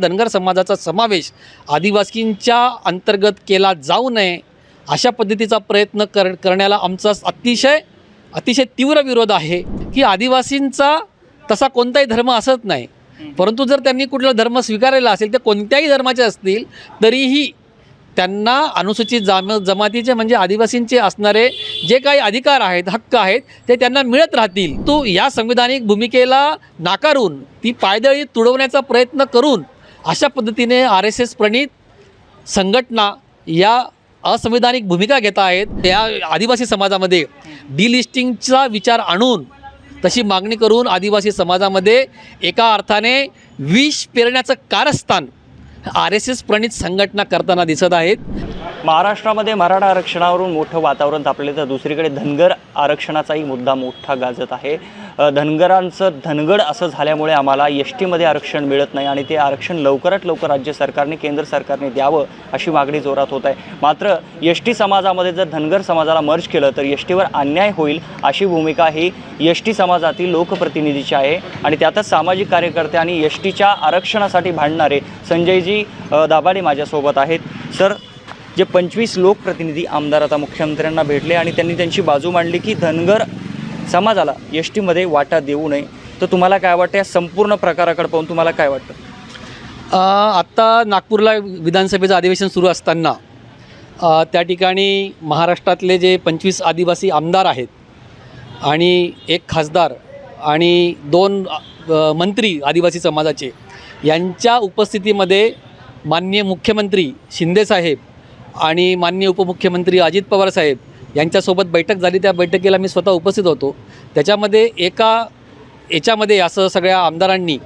धनगर समाजाचा समावेश आदिवासींच्या अंतर्गत केला जाऊ नये अशा पद्धतीचा प्रयत्न कर करण्याला आमचा अतिशय अतिशय तीव्र विरोध आहे की आदिवासींचा तसा कोणताही धर्म असत नाही. परंतु जर त्यांनी कुठला धर्म स्वीकारलेला असेल ते कोणत्याही धर्माचे असतील तरीही त्यांना अनुसूचित जाम जमातीचे म्हणजे आदिवासींचे असणारे जे काही अधिकार आहेत हक्क आहेत ते त्यांना मिळत राहतील. तो या संविधानिक भूमिकेला नाकारून ती पायदळी तुडवण्याचा प्रयत्न करून अशा पद्धतीने आर एस एस प्रणित संघटना या असंविधानिक भूमिका घेत आहेत. या आदिवासी समाजामध्ये डिलिस्टिंगचा विचार आणून तशी मागणी करून आदिवासी समाजामध्ये एका अर्थाने विष पेरण्याचं कारस्थान आर एस एस प्रणित संघटना करताना दिसत आहेत. महाराष्ट्रामध्ये मराठा आरक्षणावरून मोठं वातावरण तापलेलं तर दुसरीकडे धनगर आरक्षणाचाही मुद्दा मोठा गाजत आहे. धनगरांचं धनगड असं झाल्यामुळे आम्हाला एस टीमध्ये आरक्षण मिळत नाही आणि ते आरक्षण लवकरात लवकर राज्य सरकारने केंद्र सरकारने द्यावं अशी मागणी जोरात होत आहे. मात्र एस टी समाजामध्ये जर धनगर समाजाला मर्ज केलं तर एस टीवर अन्याय होईल अशी भूमिका ही एस टी समाजातील लोकप्रतिनिधीची आहे. आणि त्यातच सामाजिक कार्यकर्ते आणि एस टीच्या आरक्षणासाठी भांडणारे संजयजी अ, दाभाडे माझ्यासोबत आहेत. सर जे पंचवीस लोकप्रतिनिधी आमदार आता मुख्यमंत्र्यांना भेटले आणि त्यांनी त्यांची बाजू मांडली की धनगर समाजाला एस टीमध्ये वाटा देऊ नये. तर तुम्हाला काय वाटतं? या संपूर्ण प्रकाराकडे पाहून तुम्हाला काय वाटतं? आत्ता नागपूरला विधानसभेचं अधिवेशन सुरू असताना त्या ठिकाणी महाराष्ट्रातले जे पंचवीस आदिवासी आमदार आहेत आणि एक खासदार आणि दोन मंत्री आदिवासी समाजाचे यांच्या उपस्थितीमध्ये माननीय मुख्यमंत्री शिंदेसाहेब आणि माननीय उपमुख्यमंत्री अजित पवार साहेब यांच्यासोबत बैठक झाली. त्या बैठकीला मी स्वतः उपस्थित होतो. त्याच्यामध्ये एका याच्यामध्ये असं सगळ्या आमदारांनी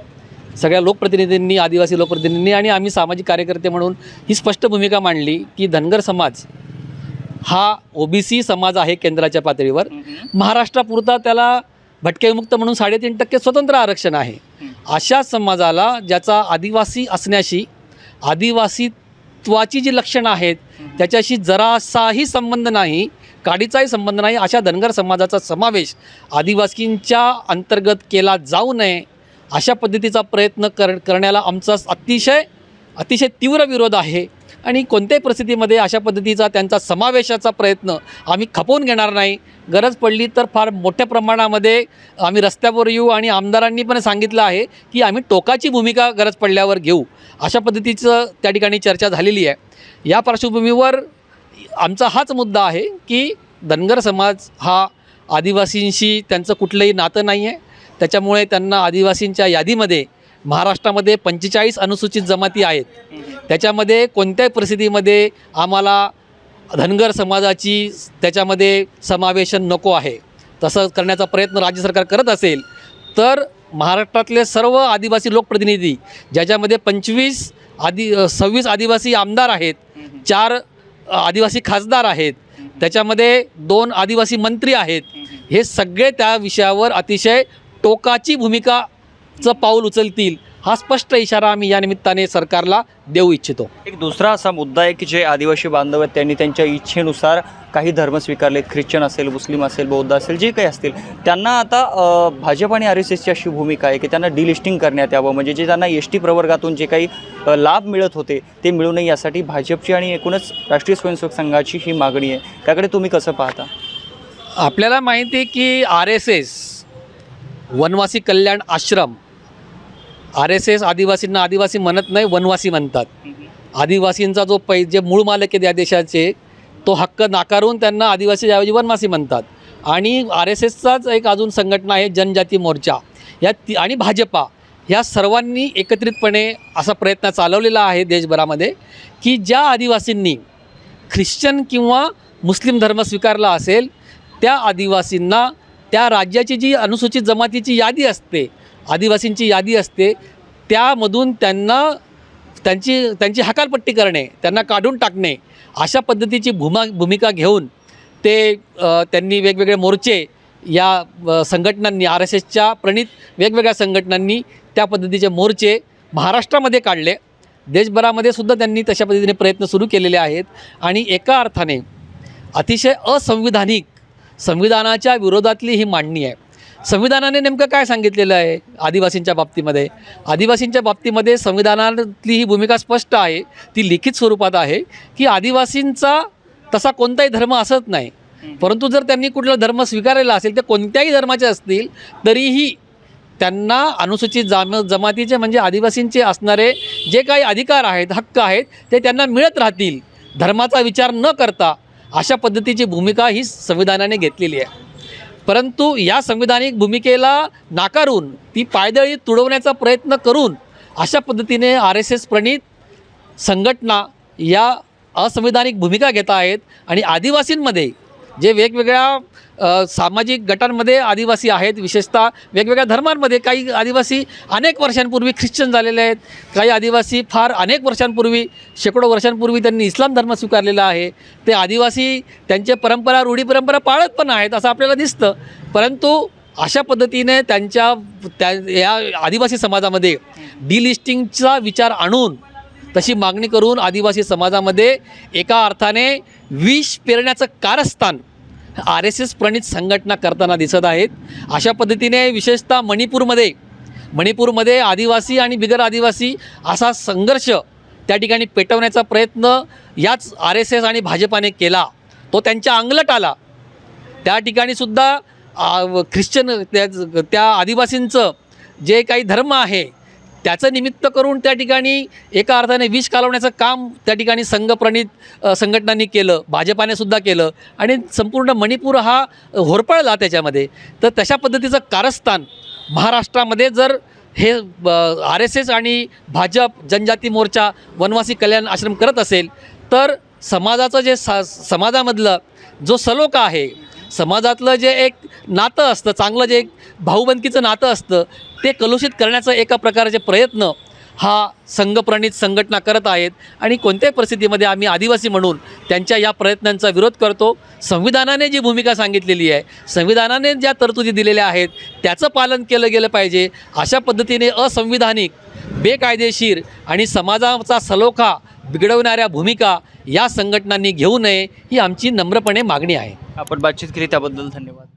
सगळ्या लोकप्रतिनिधींनी आदिवासी लोकप्रतिनिधींनी आणि आम्ही सामाजिक कार्यकर्ते म्हणून ही स्पष्ट भूमिका मांडली की धनगर समाज हा ओबीसी समाज आहे केंद्राच्या पातळीवर. महाराष्ट्रापुरता त्याला भटकेविमुक्त म्हणून साडेतीन टक्के स्वतंत्र आरक्षण आहे. अशा समाजाला ज्याचा आदिवासी असण्याशी आदिवासीत्वाची जी लक्षणं आहेत त्याच्याशी जरासाही संबंध नाही काडीचाही संबंध नाही अशा धनगर समाजाचा समावेश आदिवासींच्या अंतर्गत केला जाऊ नये अशा पद्धतीचा प्रयत्न कर करण्याला आमचा अतिशय अतिशय तीव्र विरोध आहे. आणि कोणत्याही परिस्थितीमध्ये अशा पद्धतीचा त्यांचा समावेशाचा प्रयत्न आम्ही खपवून घेणार नाही. गरज पडली तर फार मोठ्या प्रमाणामध्ये आम्ही रस्त्यावर येऊ आणि आमदारांनी पण सांगितलं आहे की आम्ही टोकाची भूमिका गरज पडल्यावर घेऊ. अशा पद्धतीचं त्या ठिकाणी चर्चा झालेली आहे. या पार्श्वभूमीवर आमचा हाच मुद्दा आहे की धनगर समाज हा आदिवासींशी त्यांचं कुठलंही नातं नाही आहे त्याच्यामुळे त्यांना आदिवासींच्या यादीमध्ये महाराष्ट्रामध्ये पंचेचाळीस अनुसूचित जमाती आहेत. त्याच्यामध्ये कोणत्याही परिस्थितीमध्ये आम्हाला धनगर समाजाची त्याच्यामध्ये समावेशन नको आहे. तसं करण्याचा प्रयत्न राज्य सरकार करत असेल तर महाराष्ट्रातले सर्व आदिवासी लोकप्रतिनिधी ज्याच्यामध्ये पंचवीस आदि सव्वीस आदिवासी आमदार आहेत चार आदिवासी खासदार आहेत त्याच्यामध्ये दोन आदिवासी मंत्री आहेत हे सगळे त्या विषयावर अतिशय टोकाची भूमिका भूमिकाचं पाऊल उचलतील हा स्पष्ट इशारा आम्ही या निमित्ताने सरकारला देऊ इच्छितो. एक दुसरा असा मुद्दा आहे की जे आदिवासी बांधव आहेत त्यांनी त्यांच्या इच्छेनुसार काही धर्म स्वीकारलेत ख्रिश्चन असेल मुस्लिम असेल बौद्ध असेल जे काही असतील त्यांना आता भाजप आणि आर एस एसची अशी भूमिका आहे की त्यांना डिलिस्टिंग करण्यात यावं. म्हणजे जे त्यांना एस टी प्रवर्गातून जे काही लाभ मिळत होते ते मिळू नये यासाठी भाजपची आणि एकूणच राष्ट्रीय स्वयंसेवक संघाची ही मागणी आहे. त्याकडे तुम्ही कसं पाहता? आपल्याला माहिती आहे की R S S Vanvasi Kalyan Ashram. R S S आदिवासींना आदिवासी म्हणत नाही वनवासी म्हणतात. आदिवासींचा जो पै जे मूळ मालक आहेत या देशाचे तो हक्क नाकारून त्यांना आदिवासी ऐवजी वनवासी म्हणतात. आणि आर एस एसचाच एक अजून संघटना आहे जनजाती मोर्चा. या ती आणि भाजपा. ह्या सर्वांनी एकत्रितपणे असा प्रयत्न चालवलेला आहे देशभरामध्ये की ज्या आदिवासींनी ख्रिश्चन किंवा मुस्लिम धर्म स्वीकारला असेल त्या आदिवासींना त्या राज्याची जी अनुसूचित जमातीची यादी असते आदिवासींची यादी असते त्यामधून त्यांना त्यांची त्यांची हकालपट्टी करणे त्यांना काढून टाकणे अशा पद्धतीची भूमा भूमिका घेऊन ते त्यांनी वेगवेगळे मोर्चे या संघटनांनी आर एस एसच्या प्रणित वेगवेगळ्या संघटनांनी त्या पद्धतीचे मोर्चे महाराष्ट्रामध्ये काढले. देशभरामध्ये सुद्धा त्यांनी तशा पद्धतीने प्रयत्न सुरू केलेले आहेत आणि एका अर्थाने अतिशय असंविधानिक संविधानाच्या विरोधातली ही मांडणी आहे. संविधानाने नेमकं काय सांगितलेलं आहे आदिवासींच्या बाबतीमध्ये? आदिवासींच्या बाबतीमध्ये संविधानातली ही भूमिका स्पष्ट आहे. ती लिखित स्वरूपात आहे की आदिवासींचा तसा कोणताही धर्म असत नाही. परंतु जर त्यांनी कुठला धर्म स्वीकारलेला असेल ते कोणत्याही धर्माचे असतील तरीही त्यांना अनुसूचित जाम जमातीचे म्हणजे आदिवासींचे असणारे जे काही अधिकार आहेत हक्क आहेत ते त्यांना मिळत राहतील. धर्माचा विचार न करता अशा पद्धतीची भूमिका ही संविधानाने घेतलेली आहे. परंतु या संविधानिक भूमिकेला नाकारून ती पायदळी तुडवण्याचा प्रयत्न करून अशा पद्धतीने आर एस एस प्रणित संघटना या असंविधानिक भूमिका घेत आहेत आणि आदिवासींमध्ये जे वेगवेगळ्या सामाजिक गटांमध्ये आदिवासी आहेत विशेषतः वेगवेगळ्या धर्मांमध्ये काही आदिवासी अनेक वर्षांपूर्वी ख्रिश्चन झालेले आहेत. काही आदिवासी फार अनेक वर्षांपूर्वी शेकडो वर्षांपूर्वी त्यांनी इस्लाम धर्म स्वीकारलेला आहे. ते आदिवासी त्यांचे परंपरा रूढी परंपरा पाळत पण आहेत असं आपल्याला दिसतं. परंतु अशा पद्धतीने त्यांच्या त्या या आदिवासी समाजामध्ये डिलिस्टिंगचा विचार आणून तशी मागणी करून आदिवासी समाजामध्ये एका अर्थाने विष पेरण्याचं कारस्थान आर एस एस प्रणित संघटना करताना दिसत आहेत. अशा पद्धतीने विशेषतः मणिपूरमध्ये मणिपूरमध्ये आदिवासी आणि बिगर आदिवासी असा संघर्ष त्या ठिकाणी पेटवण्याचा प्रयत्न याच आर एस एस आणि भाजपाने केला. तो त्यांच्या अंगलट आला. त्या ठिकाणी सुद्धा ख्रिश्चन त्या त्या आदिवासींचं जे काही धर्म आहे त्याचं निमित्त करून त्या ठिकाणी एका अर्थाने विष कालवण्याचं काम त्या ठिकाणी संघप्रणित संघटनांनी केलं भाजपाने सुद्धा केलं. आणि संपूर्ण मणिपूर हा होरपळला त्याच्यामध्ये. तर तशा पद्धतीचं कारस्थान महाराष्ट्रामध्ये जर हे आर एस एस आणि भाजप जनजाती मोर्चा वनवासी कल्याण आश्रम करत असेल तर समाजाचं जे सा समाजामधलं जो सलोखा आहे समाजातलं जे एक नातं असतं चांगलं जे एक भाऊबंदकीचं नातं असतं ते कलुषित करण्याचा एका प्रकारचे प्रयत्न हा संघप्रणित संघटना करत आहेत. आणि कोणत्याही परिस्थितीमध्ये आम्ही आदिवासी म्हणून त्यांच्या या प्रयत्नांचा विरोध करतो. संविधानाने जी भूमिका सांगितलेली आहे संविधानाने ज्या तरतुदी दिलेल्या आहेत त्याचं पालन केलं गेलं पाहिजे. अशा पद्धतीने असंविधानिक बेकायदेशीर आणि समाजाचा सलोखा बिघडवणाऱ्या भूमिका या संघटनांनी घेऊ नये ही आमची नम्रपणे मागणी आहे. आपण बातचीत केली त्याबद्दल धन्यवाद.